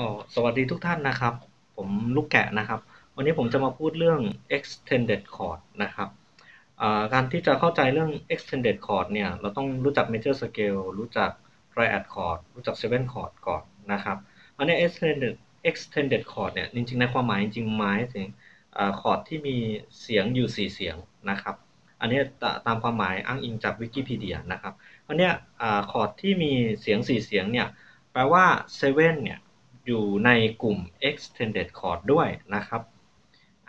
อ๋อสวัสดีทุกท่านนะครับ ผมลูกแกะนะครับ วันนี้ผมจะมาพูดเรื่อง extended chord นะครับการที่จะเข้าใจเรื่อง extended chord เนี่ย เราต้องรู้จัก major scale รู้จัก triad chord รู้จัก seven chord ก่อนนะครับอันนี้ extended extended chord เนี่ย จริงๆ ในความหมายจริงๆหมายถึงอ่าคอร์ดที่มีเสียงอยู่ 4 เสียงนะครับ อันนี้ตามความหมายอ้างอิงจากวิกิพีเดียนะครับอันนี้ยคอร์ดที่มีเสียง 4 เสียงเนี่ย แปลว่า seven เนี่ย อยู่ในกลุ่ม extended chord ด้วยนะครับ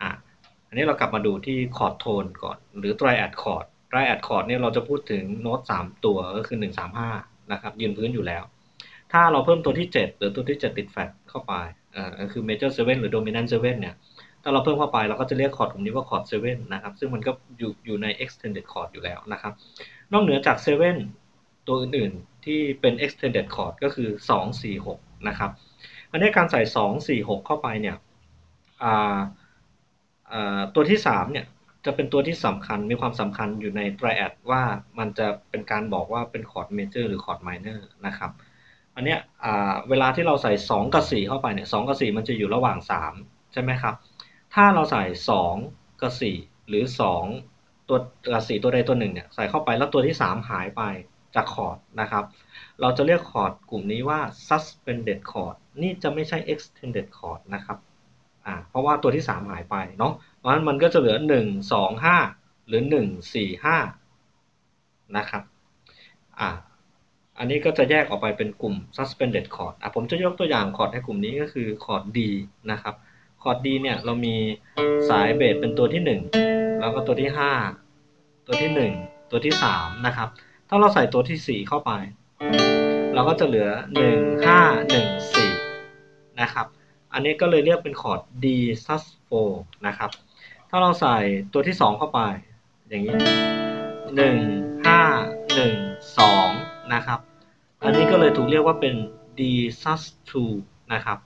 อะอันนี้เรากลับมาดูที่ chord tone ก่อน หรือ triad chord triad chord เนี่ยเราจะพูดถึงโน้ต3ตัวก็คือ 1 3 5 นะครับ ยืนพื้นอยู่แล้ว ถ้าเราเพิ่มตัวที่ 7 หรือตัวที่ 7 ติดแฟลตเข้าไปอ่าคือ major 7 หรือ dominant 7 เนี่ยถ้าเราเพิ่มเข้าไปเราก็จะเรียกคอร์ดกลุ่มนี้ว่าคอร์ด7นะครับ ซึ่งมันก็อยู่อยู่ใน extended chord อยู่แล้วนะครับ นอกเหนือจาก7ตัวอื่นๆ ที่เป็น extended chord ก็คือ 2 4 6 นะครับ อันนี้การใส่2 4 6เข้าไปเนี่ยตัวที่3เนี่ยจะเป็นตัวที่สำคัญมีความสำคัญอยู่ใน triad ว่ามันจะเป็นการบอกว่าเป็นคอร์ดเมเจอร์หรือคอร์ดไมเนอร์นะครับอันเนี้ยเวลาที่เราใส่ 2 กับ 4 เข้าไปเนี่ย2กับ 4 มันจะอยู่ระหว่าง 3 ใช่ไหมครับ ถ้าเราใส่ 2 กับ 4 หรือ 2 ตัวกับ4ตัวใดตัวหนึ่งเนี่ยใส่เข้าไปแล้วตัวที่ 3 หายไป จากคอร์ดนะครับ เราจะเรียกคอร์ดกลุ่มนี้ว่า suspended chord นี่จะไม่ใช่ extended chord นะครับอ่าเพราะว่าตัวที่ 3 หายไปเนาะเพราะฉะนั้นมันก็จะเหลือ 1 2 5 หรือ 1 4 5 นะครับอ่าอันนี้ก็จะแยกออกไปเป็นกลุ่ม suspended chord อะผมจะยกตัวอย่างคอร์ดให้กลุ่มนี้ก็คือคอร์ด D นะครับคอร์ด D เนี่ยเรามีสายเบสเป็นตัวที่ 1 แล้วก็ตัวที่ 5 ตัวที่ 1 ตัวที่ 3 นะครับ ถ้าเราใส่ตัวที่ 4 เข้าไป เราก็จะเหลือ 1 5 1 4 นะครับ อันนี้ก็เลยเรียกเป็นคอร์ด D sus 4นะครับ ถ้าเราใส่ตัวที่ 2 เข้าไป อย่างนี้ 1 5 1 2 นะครับ อันนี้ก็เลยถูกเรียกว่าเป็น D sus 2นะครับ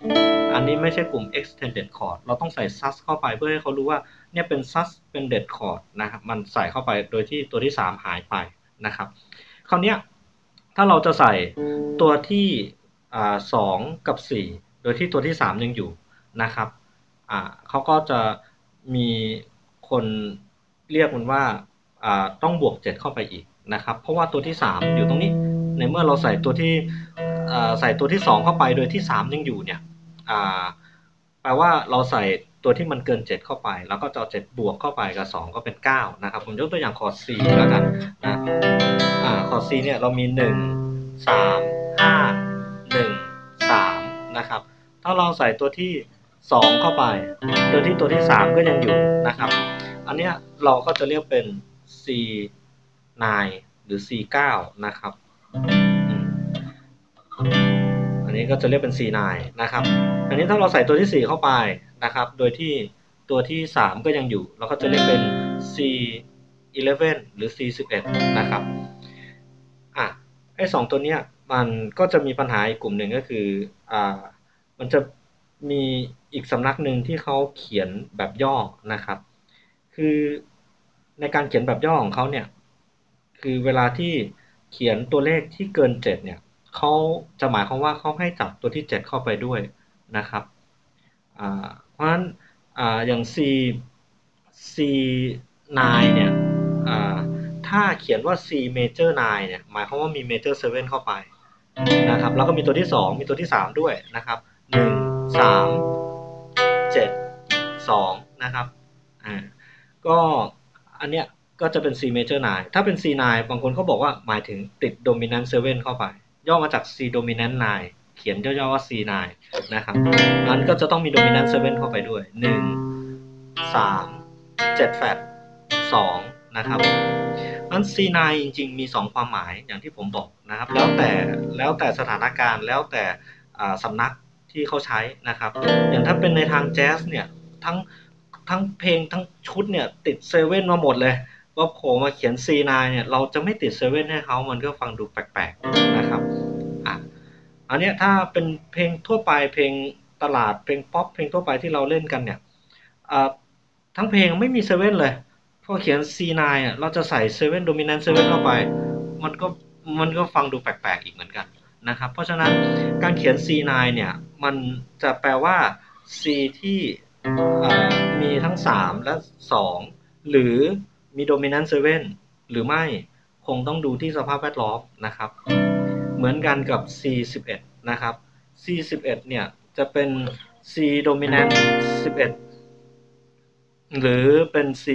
อันนี้ไม่ใช่กลุ่ม extended chord เราต้องใส่ sus เข้าไปเพื่อให้เขารู้ว่าเนี่ยเป็น suspended chord นะครับ มันใส่เข้าไปโดยที่ตัวที่ 3 หายไปนะครับ ราวนี้ถ้าเราจะใส่ตัวที่สองกับ 4 โดยที่ตัวที่ 3 ยังอยู่นะครับเขาก็จะมีคนเรียกมันว่าต้องบวก 7 เข้าไปอีกนะครับ เพราะว่าตัวที่ 3 อยู่ตรงนี้ ในเมื่อเราใส่ตัวที่ใส่ตัวที่ 2 เข้าไปโดยที่ 3 ยังอยู่เนี่ยแปลว่าเราใส่ ตัวที่มันเกิน 7 เข้าไป แล้วก็จะเอา7บวกเข้าไปกับ 2 ก็เป็น 9 นะครับ ผมยกตัวอย่างคอร์ด C แล้วกันนะอ่าคอร์ด C เนี่ยเรามี 1 3 5 1 3 นะครับ ถ้าเราใส่ตัวที่ 2 เข้าไป ตัวที่ตัวที่ 3 ก็ยังอยู่นะครับ อันเนี้ยเราก็จะเรียกเป็น C 9 หรือ C 9นะครับอันนี้ก็จะเรียกเป็น C 9 นะครับ อันนี้ถ้าเราใส่ตัวที่ 4 เข้าไป นะครับ โดยที่ตัวที่ 3 ก็ยังอยู่ เราก็จะเรียกเป็น C 11หรือ C 11นะครับอะไอ้สตัวเนี้ยมันก็จะมีปัญหาอีกกลุ่มหนึ่งก็คืออ่ามันจะมีอีกสำนักหนึ่งที่เขาเขียนแบบย่อนะครับ คือในการเขียนแบบย่อของเขาเนี่ยคือเวลาที่เขียนตัวเลขที่เกิน 7 เนี่ยเขาจะหมายความว่าเขาให้จับตัวที่ 7 เข้าไปด้วยนะครับ ราะฉะนั้นออย่าง C C 9 เนี่ยถ้าเขียนว่า C major 9เนี่ยหมายความว่ามี major 7 เข้าไปนะครับแล้วก็มีตัวที่ 2 มีตัวที่ 3 ด้วยนะครับ 1 3 7 2 นะครับอ่าก็อันเนี้ยก็จะเป็น C major 9 ถ้าเป็น C 9 บางคนเขาบอกว่าหมายถึงติด dominant 7 เข้าไป ย่อมาจาก C dominant 9 เขียนย่อๆว่า C 9 นะครับงั้นก็จะต้องมี dominant 7 เข้าไปด้วย 1 3 7 แฟด2นะครับนั้น C9 จริงๆ มี 2 ความหมายอย่างที่ผมบอกนะครับ แล้วแต่แล้วแต่สถานการณ์แล้วแต่สำนักที่เขาใช้นะครับ อย่างถ้าเป็นในทางแจ๊สเนี่ยทั้งทั้งเพลงทั้งชุดเนี่ยติดเซเว่นมาหมดเลยว่าโผล่มาเขียน C9 เนี่ยเราจะไม่ติดเซเว่นให้เขามันก็ฟังดูแปลกๆนะครับ อันนี้ถ้าเป็นเพลงทั่วไปเพลงตลาดเพลงป๊อปเพลงทั่วไปที่เราเล่นกันเนี่ยทั้งเพลงไม่มีเซเว่นเลยพอเขียน C9 อะเราจะใส่7 dominant 7เนนเซเว่นเข้าไป มันก็มันก็ฟังดูแปลกๆอีกเหมือนกันนะครับ เพราะฉะนั้นการเขียน C9 เนี่ยมันจะแปลว่า C ที่มีทั้ง 3 และ 2 หรือมี dominant 7หรือไม่คงต้องดูที่สภาพแวดล้อมนะครับ เหมือนกันกับ C 11 นะครับ C 11 เนี่ยจะเป็น C dominant 11 หรือเป็น C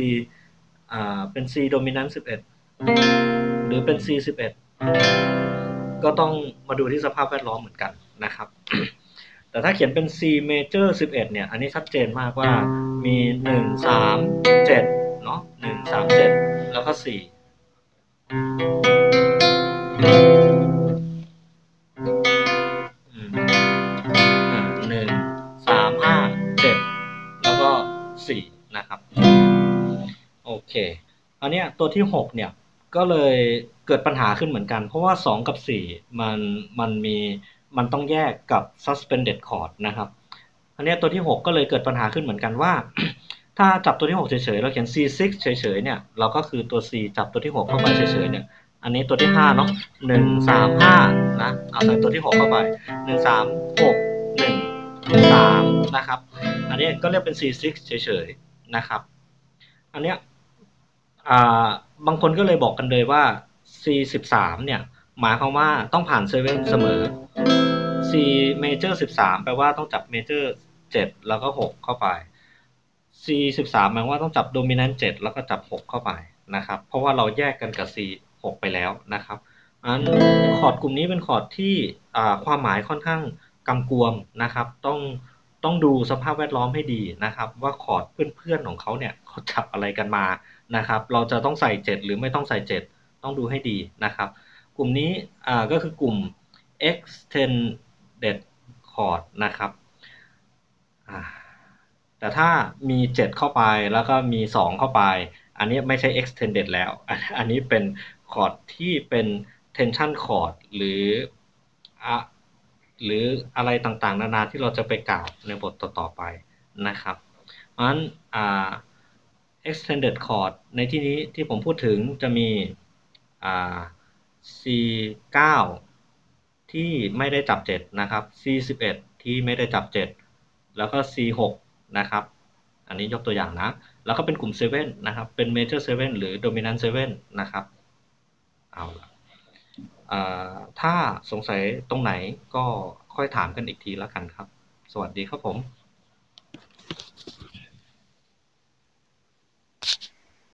อ่าเป็น C dominant 11 หรือเป็น C 11 ก็ต้องมาดูที่สภาพแวดล้อมเหมือนกันนะครับ แต่ถ้าเขียนเป็น C major 11 เนี่ย อันนี้ชัดเจนมากว่ามี 1 3 7 เนาะ1 3 7 แล้วก็ 4 เค อันนี้ตัวที่หกเนี่ยก็เลยเกิดปัญหาขึ้นเหมือนกัน เพราะว่าสองกับสี่มันมันมีมันต้องแยกกับ suspended chord นะครับอันนี้ตัวที่ 6 ก็เลยเกิดปัญหาขึ้นเหมือนกันว่า ถ้าจับตัวที่ 6 เฉยๆเราเขียน C6 เฉยๆเนี่ยเราก็คือตัว C จับตัวที่ 6 เข้าไปเฉยๆเนี่ยอันนี้ตัวที่5เนาะ1 3 5นะเอาใส่ตัวที่ 6 เข้าไป 1 3 6 1 3นะครับอันนี้ก็เรียกเป็น C6 เฉยๆนะครับ อันเนี้ย บางคนก็เลยบอกกันเลยว่า C13 เนี่ยหมายความว่าต้องผ่านเซเว่นเสมอ C major 13 แปลว่าต้องจับ major 7 แล้วก็ 6 เข้าไป C 13หมายว่าต้องจับ dominant 7 แล้วก็จับ 6 เข้าไปนะครับ เพราะว่าเราแยกกันกับ C 6 ไปแล้วนะครับอันคอร์ดกลุ่มนี้เป็นคอร์ดที่ความหมายค่อนข้างกำกวมนะครับ ต้องต้องดูสภาพแวดล้อมให้ดีนะครับ ว่าคอร์ดเพื่อนๆของเขาเนี่ยเขาจับอะไรกันมา นะครับ เราจะต้องใส่ 7 หรือไม่ต้องใส่ 7 ต้องดูให้ดีนะครับ กลุ่มนี้ก็คือกลุ่ม extended chord นะครับแต่ถ้ามี 7 เข้าไปแล้วก็มี 2 เข้าไป อันนี้ไม่ใช่ extended แล้ว อันนี้เป็นคอร์ดที่เป็น tension chord หรือหรืออะไรต่างๆ นานาที่เราจะไปกล่าวในบทต่อๆไปนะครับเพราะฉะนั้น extended chord ในที่นี้ที่ผมพูดถึงจะมี C9 ที่ไม่ได้จับ 7 นะครับ C11 ที่ไม่ได้จับ 7 แล้วก็ C6 นะครับ อันนี้ยกตัวอย่างนะ แล้วก็เป็นกลุ่ม 7 นะครับ เป็น Major 7 หรือ Dominant 7 นะครับ เอาละถ้าสงสัยตรงไหนก็ค่อยถามกันอีกทีแล้วกันครับ สวัสดีครับผม